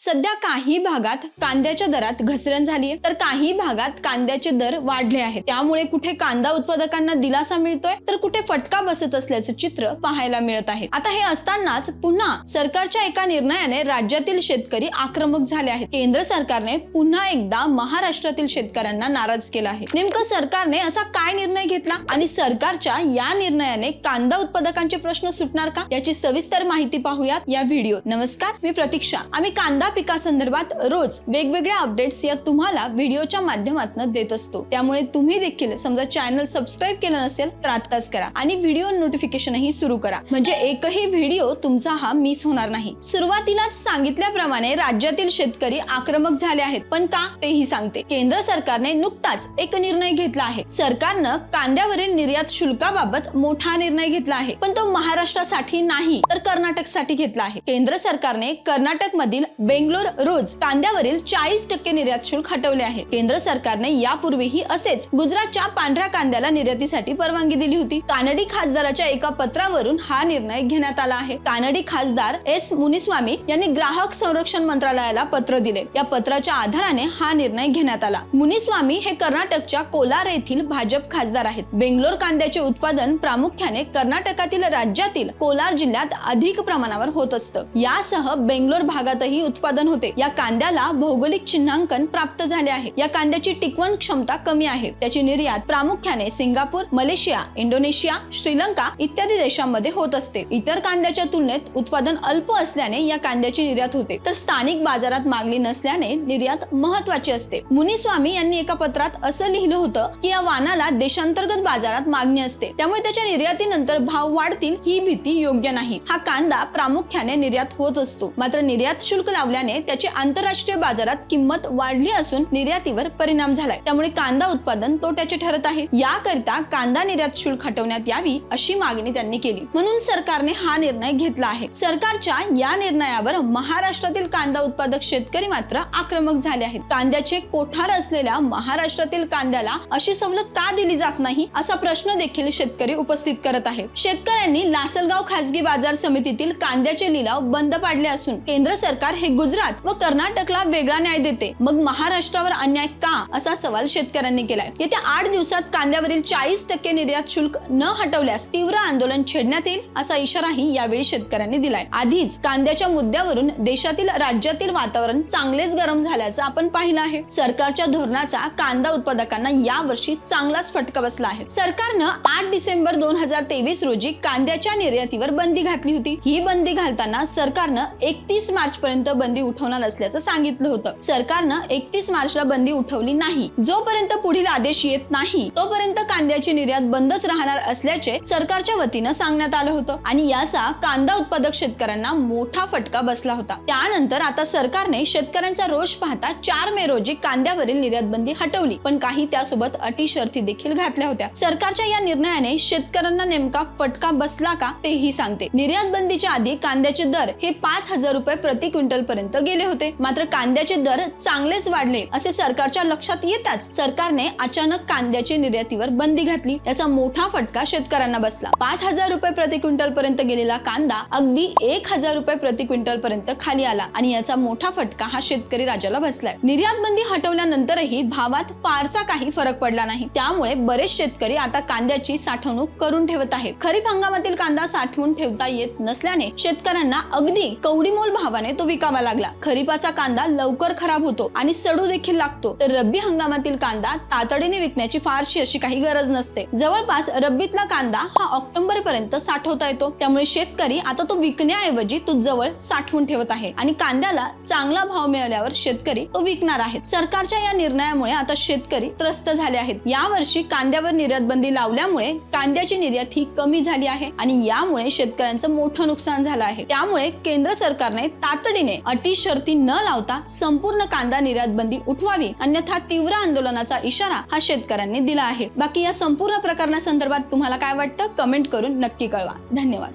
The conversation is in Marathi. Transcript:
सध्या काही भागात कांद्याच्या दरात घसरण झालीय तर काही भागात कांद्याचे दर वाढले आहेत. त्यामुळे कुठे कांदा उत्पादकांना दिलासा मिळतोय तर कुठे फटका बसत असल्याचं चित्र पाहायला मिळत आहे. आता हे असतानाच पुन्हा सरकारच्या एका निर्णयाने राज्यातील शेतकरी आक्रमक झाले आहेत. केंद्र सरकारने पुन्हा एकदा महाराष्ट्रातील शेतकऱ्यांना नाराज केला आहे. नेमकं सरकारने असा काय निर्णय घेतला? आणि सरकारच्या या निर्णयाने कांदा उत्पादकांचे प्रश्न सुटणार का? याची सविस्तर माहिती पाहूयात या व्हिडिओ नमस्कार मी प्रतीक्षा. आम्ही कांदा पिकासंदर्भात रोज वेगवेगळ्या अपडेट्स या तुम्हाला व्हिडिओच्या माध्यमातून देत असतो. त्यामुळे तुम्ही देखील समजा चॅनल सबस्क्राईब केलं नसेल तर आत्ताच करा. आणि व्हिडिओ नोटिफिकेशनही सुरू करा. म्हणजे एकही व्हिडिओ तुमचा हा मिस होणार नाही. सुरुवातीलाच सांगितल्याप्रमाणे राज्यातील शेतकरी आक्रमक झाले आहेत. पण का? तेही सांगते. केंद्र सरकारने नुकताच एक निर्णय घेतला आहे. सरकारनं कांद्यावरील निर्यात शुल्काबाबत मोठा निर्णय घेतला आहे. पण तो महाराष्ट्रासाठी नाही तर कर्नाटकसाठी घेतला आहे. केंद्र सरकारने कर्नाटक मधील बे बेंगलोर रोज कांद्यावरील चाळीस टक्के निर्यात शुल्क हटवले आहे. केंद्र सरकारने यापूर्वीही असेच गुजरातच्या पांढऱ्या कांद्याला निर्यातीसाठी परवानगी दिली होती. कानडी खासदाराच्या एका पत्रावरून हा निर्णय घेण्यात आला आहे. कानडी खासदार एस मुनिस्वामी यांनी ग्राहक संरक्षण मंत्रालयाला पत्र दिले. या पत्राच्या आधाराने हा निर्णय घेण्यात आला. मुनिस्वामी हे कर्नाटकच्या कोलार येथील भाजप खासदार आहेत. बेंगलोर कांद्याचे उत्पादन प्रामुख्याने कर्नाटकातील राज्यातील कोलार जिल्ह्यात अधिक प्रमाणावर होत असतं. यासह बेंगलोर भागातही उत्पादन उत्पादन होते. या कांद्याला भौगोलिक चिन्हांकन प्राप्त झाले आहे. या कांद्याची टिकवण क्षमता कमी आहे. त्याची निर्यात प्रामुख्याने सिंगापूर मलेशिया इंडोनेशिया श्रीलंका इत्यादी देशांमध्ये होत असते. इतर कांद्याच्या तुलनेत उत्पादन अल्प असल्याने या कांद्याची निर्यात होते. तर स्थानिक बाजारात मागणी नसल्याने निर्यात महत्वाची असते. मुनिस्वामी यांनी एका पत्रात असं लिहिलं होतं की या वानाला देशांतर्गत बाजारात मागणी असते. त्यामुळे त्याच्या निर्यातीनंतर भाव वाढतील ही भीती योग्य नाही. हा कांदा प्रामुख्याने निर्यात होत असतो. मात्र निर्यात शुल्क लावल्याने त्याची आंतरराष्ट्रीय बाजारात किंमत वाढली असून निर्यातीवर परिणाम झालाय. त्यामुळे कांदा उत्पादन तोट्याचे ठरत आहे. याकरिता कांदा निर्यात शुल्क हटवण्यात यावी अशी मागणी त्यांनी केली. म्हणून सरकारने हा निर्णय घेतला आहे. सरकारच्या या निर्णयावर महाराष्ट्रातील कांदा उत्पादक शेतकरी मात्र आक्रमक झाले आहेत. कांद्याचे कोठार असलेल्या महाराष्ट्रातील कांद्याला अशी सवलत का दिली जात नाही असा प्रश्न देखील शेतकरी उपस्थित करत आहे शेतकऱ्यांनी लासलगाव खासगी बाजार समितीतील कांद्याचे लिलाव बंद पाडले असून केंद्र सरकार हे गुजरात व कर्नाटकला वेगळा न्याय देते. मग महाराष्ट्रावर अन्याय का? असा सवाल शेतकऱ्यांनी केलाय. येत्या आठ दिवसात कांद्यावरील चाळीस टक्के निर्यात शुल्क न हटवल्यास तीव्र आंदोलन छेडण्यात येईल असा इशाराही यावेळी शेतकऱ्यांनी दिलाय. आधीच कांद्याच्या मुद्द्यावरून देशातील राज्यातील वातावरण चांगलेच गरम झाल्याचं आपण पाहिलं आहे. सरकारच्या धोरणाचा कांदा उत्पादकांना यावर्षी चांगलाच फटका बसला आहे. सरकारनं आठ डिसेंबर दोन हजार तेवीस रोजी कांद्याच्या निर्यातीवर बंदी घातली होती. ही बंदी घालताना सरकारनं एकतीस मार्च पर्यंत बंदी उठवणार असल्याचं सांगितलं होतं. सरकारनं एकतीस मार्चला बंदी उठवली नाही. जोपर्यंत पुढील आदेश येत नाही तोपर्यंत कांद्याची निर्यात बंदच राहणार असल्याचे सरकारच्या वतीनं सांगण्यात आलं होतं. आणि याचा कांदा उत्पादक शेतकऱ्यांना मोठा फटका बसला होता. त्यानंतर आता सरकारने शेतकऱ्यांचा रोष पाहता चार मे रोजी कांद्यावरील निर्यात बंदी हटवली. पण काही त्यासोबत अटी शर्ती देखील घातल्या होत्या. सरकारच्या या निर्णयाने शेतकऱ्यांना नेमका फटका बसला का तेही सांगते. निर्यात बंदीच्या आधी कांद्याचे दर हे पाच हजार रुपये प्रति क्विंटल पर्यंत पर्यंत गेले होते. मात्र कांद्याचे दर चांगलेच वाढले असे सरकारच्या लक्षात येताच सरकारने अचानक कांद्याची निर्यातीवर बंदी घातली. याचा मोठा फटका शेतकऱ्यांना बसला. पाच हजार रुपये प्रति क्विंटल पर्यंत गेलेला कांदा अगदी एक हजार रुपये प्रति क्विंटल पर्यंत खाली आला आणि याचा मोठा फटका हा शेतकरी राजाला बसलाय. निर्यात बंदी हटवल्यानंतरही भावात फारसा काही फरक पडला नाही. त्यामुळे बरेच शेतकरी आता कांद्याची साठवणूक करून ठेवत आहे खरीप हंगामातील कांदा साठवून ठेवता येत नसल्याने शेतकऱ्यांना अगदी कवडीमोल भावाने तो विकावा लागला. खरीपाचा कांदा लवकर खराब होतो आणि सडू देखील लागतो. तर रब्बी हंगामातील कांदा तातडीने विकण्याची फारशी अशी काही गरज नसते. जवळपास रब्बीतला कांदा हा ऑक्टोबर पर्यंत साठवता येतो. त्यामुळे शेतकरी आता तो विकण्याऐवजी तो जवळ साठवून ठेवत आहे आणि कांद्याला चांगला भाव मिळाल्यावर शेतकरी तो विकणार आहेत. सरकारच्या या निर्णयामुळे आता शेतकरी त्रस्त झाले आहेत. यावर्षी कांद्यावर निर्यात बंदी लावल्यामुळे कांद्याची निर्यात ही कमी झाली आहे आणि यामुळे शेतकऱ्यांचं मोठं नुकसान झालं आहे. त्यामुळे केंद्र सरकारने तातडीने अटी शर्ती न लावता संपूर्ण कांदा निर्यात बंदी उठवावी अन्यथा तीव्र आंदोलनाचा इशारा हा शेतकऱ्यांनी दिला आहे. बाकी या संपूर्ण प्रकरणासंदर्भात तुम्हाला काय वाटतं? कमेंट करून नक्की कळवा. धन्यवाद.